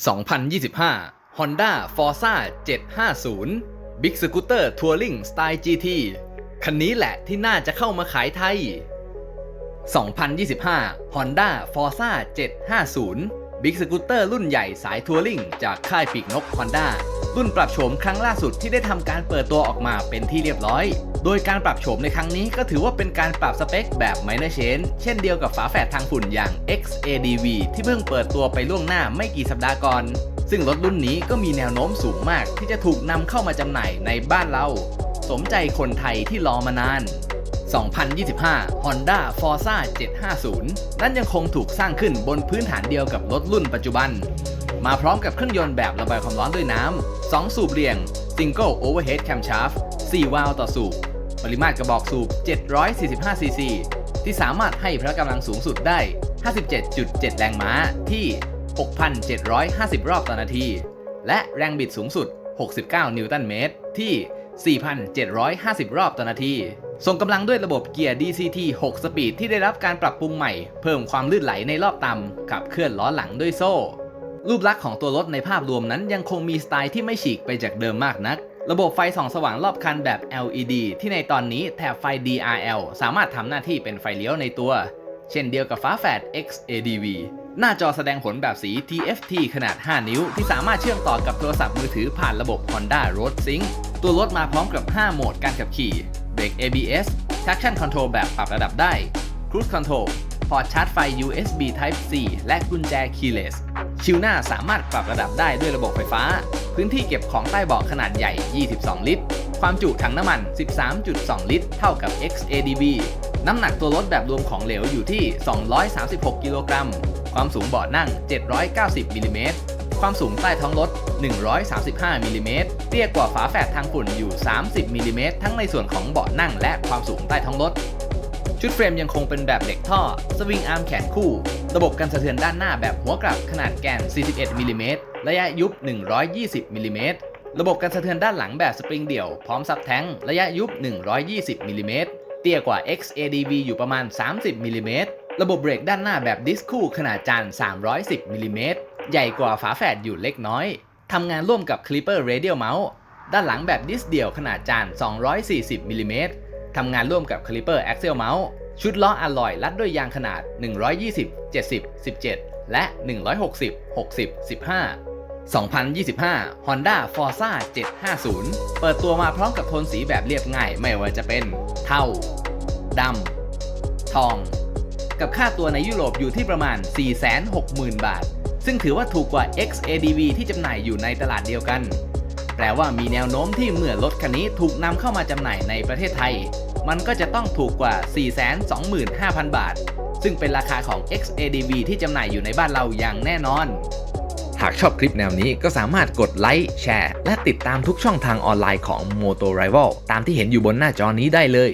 2025 Honda Forza 750 Big Scooter Touring Style GT คันนี้แหละที่น่าจะเข้ามาขายไทย 2025 Honda Forza 750 Big Scooter รุ่นใหญ่สายทัวริงจากค่ายปีกนก Honda รุ่นปรับโฉมครั้งล่าสุดที่ได้ทำการเปิดตัวออกมาเป็นที่เรียบร้อย โดยการปรับโฉมในครั้งนี้ก็ถือว่าเป็นการปรับสเปคแบบ minor change เช่นเดียวกับฝาแฝดทางฝุ่นอย่าง XADV ที่เพิ่งเปิดตัวไปล่วงหน้าไม่กี่สัปดาห์ก่อน ซึ่งรถรุ่นนี้ก็มีแนวโน้มสูงมากที่จะถูกนำเข้ามาจำหน่ายในบ้านเรา สมใจคนไทยที่รอมานาน 2025 Honda Forza 750 นั้นยังคงถูกสร้างขึ้นบนพื้นฐานเดียวกับรถรุ่นปัจจุบัน มาพร้อมกับเครื่องยนต์แบบระบายความร้อนด้วยน้ำ 2 สูบเรียง Single Overhead Camshaft 4 วาล์วต่อสูบ ปริมาตรกระบอกสูบ 745 ซีซี ที่สามารถให้พละกำลังสูงสุดได้ 57.7 แรงม้าที่ 6,750 รอบต่อนาที และแรงบิดสูงสุด 69 นิวตันเมตรที่ 4,750 รอบต่อนาที ส่งกำลังด้วยระบบเกียร์ DCT 6 สปีดที่ได้รับการปรับปรุงใหม่ เพิ่มความลื่นไหลในรอบต่ำขับเคลื่อนล้อหลังด้วยโซ่ รูปลักษณ์ของตัวรถในภาพรวมนั้นยังคงมีสไตล์ที่ไม่ฉีกไปจากเดิมมากนัก ระบบไฟส่องสว่างรอบคันแบบ LED ที่ในตอนนี้แถบไฟ DRL สามารถทำหน้าที่เป็นไฟเลี้ยวในตัว เช่นเดียวกับฟ้าแฝด XADV หน้าจอแสดงผลแบบสี TFT ขนาด 5 นิ้ว ที่สามารถเชื่อมต่อกับโทรศัพท์มือถือผ่านระบบ Honda Road Sync ตัวรถมาพร้อมกับ 5 โหมดการขับขี่ เบรก ABS Traction Control แบบปรับระดับได้ Cruise Control พอร์ตชาร์จไฟ USB Type C และกุญแจ Keyless ชิวหน้าสามารถปรับระดับได้ด้วยระบบไฟฟ้า พื้นที่เก็บของใต้เบาะขนาดใหญ่ 22 ลิตร ความจุถังน้ำมัน 13.2 ลิตร เท่ากับ XADV น้ำหนักตัวรถแบบรวมของเหลวอยู่ที่ 236 กิโลกรัม ความสูงเบาะนั่ง 790มิลลิเมตร ความสูงใต้ท้องรถ 135มิลลิเมตร เตี้ยกว่าฝาแฝดทางฝุ่นอยู่ 30มิลลิเมตร ทั้งในส่วนของเบาะนั่งและความสูงใต้ท้องรถ ชุดเฟรมยังคงเป็นแบบเหล็กท่อ สวิงอาร์มแขนคู่ ระบบกันสะเทือนด้านหน้าแบบหัวกลับขนาดแกน 41มิลลิเมตรระยะยุบ 120มิลลิเมตรระบบกันสะเทือนด้านหลังแบบสปริงเดี่ยว พร้อมซับแท้งระยะยุบ 120มิลลิเมตรเตี้ยกว่า XADV อยู่ประมาณ 30มิลลิเมตรระบบเบรกด้านหน้าแบบดิสคู่ขนาดจาน 310มิลลิเมตรใหญ่กว่าฝาแฝดอยู่เล็กน้อยทำงานร่วมกับ Clipper Radial Mouse ด้านหลังแบบดิสเดี่ยวขนาดจาน 240มิลลิเมตร ทำงานร่วมกับ Clipper Axial Mouse ชุดล้ออะลอยลัดด้วยยางขนาด 120 70 17 และ 160 60 15 2025 Honda Forza 750 เปิดตัวมาพร้อมกับโทนสีแบบเรียบง่าย ไม่ว่าจะเป็นเทาดำ ทอง กับค่าตัวในยุโรปอยู่ที่ประมาณ 460,000 บาท ซึ่งถือว่าถูกกว่า XADV ที่จำหน่ายอยู่ในตลาดเดียวกัน ปลว่ามีแนวโน้มที่เมื่อรถคันนี้ถูกนำเข้ามาจำหน่ายในประเทศไทย มันก็จะต้องถูกกว่า 425,000 บาท ซึ่งเป็นราคาของ XADV ที่จำหน่ายอยู่ในบ้านเราอย่างแน่นอน หากชอบคลิปแนวนี้ก็สามารถกดไลค์ แชร์ และติดตามทุกช่องทางออนไลน์ของ Moto Rival ตามที่เห็นอยู่บนหน้าจอนี้ได้เลย